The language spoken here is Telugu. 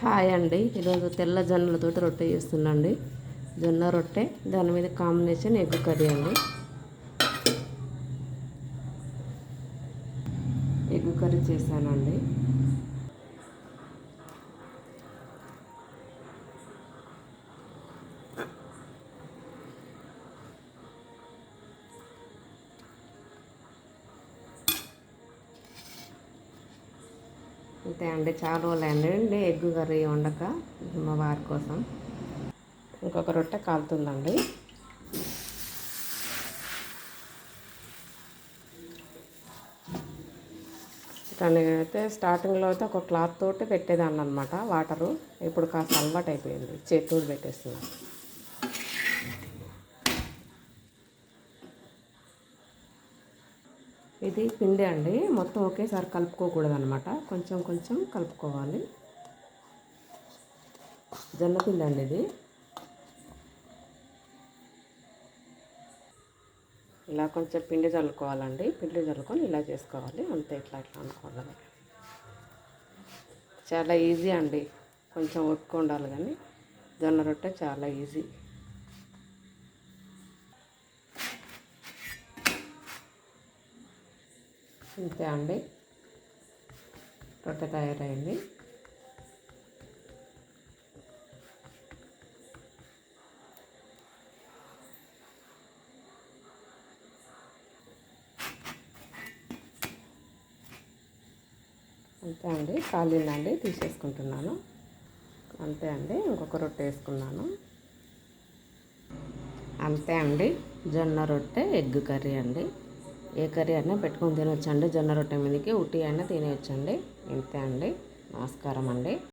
హాయ్ అండి. ఈరోజు తెల్ల జొన్నలతోటి రొట్టె చేస్తున్నాండి జొన్న రొట్టె దాని మీద కాంబినేషన్ ఎగ్ కర్రీ అండి. ఎగ్ కర్రీ చేశానండి. అంతే అండి చాలా రోజులు అండి ఎగ్ కర్రీ వండక మా వారి కోసం. ఇంకొక రొట్టె కాలుతుందండి. అయితే స్టార్టింగ్లో అయితే ఒక క్లాత్ తోటి పెట్టేదాన్ని అనమాట వాటరు ఇప్పుడు కాస్త అలవాటు అయిపోయింది చేతితో పెట్టేస్తున్నాను ఇది పిండి అండి. మొత్తం ఒకేసారి కలుపుకోకూడదు అనమాట కొంచెం కొంచెం కలుపుకోవాలి. జొన్న పిండి అండి ఇది. ఇలా కొంచెం పిండి చల్లుకోవాలండి పిండి చల్లుకొని ఇలా చేసుకోవాలి. అంతే ఇట్లా ఇట్లా అనుకోవాలి చాలా ఈజీ అండి. కొంచెం ఒప్పుకు ఉండాలి కానీ జొన్న రొట్టె చాలా ఈజీ. ఇంతే అండి రొట్టె తయారైంది. అంతే అండి కాలిందండి తీసేసుకుంటున్నాను. అంతే అండి ఇంకొక రొట్టె వేసుకున్నాను. అంతే అండి జొన్న రొట్టె ఎగ్ కర్రీ అండి. ఏ కర్రీ అయినా పెట్టుకొని తినొచ్చండి. జొన్న రొట్టె మీదకి ఉట్టి అయినా తినేయచ్చండి. ఇంతే అండి. నమస్కారం అండి.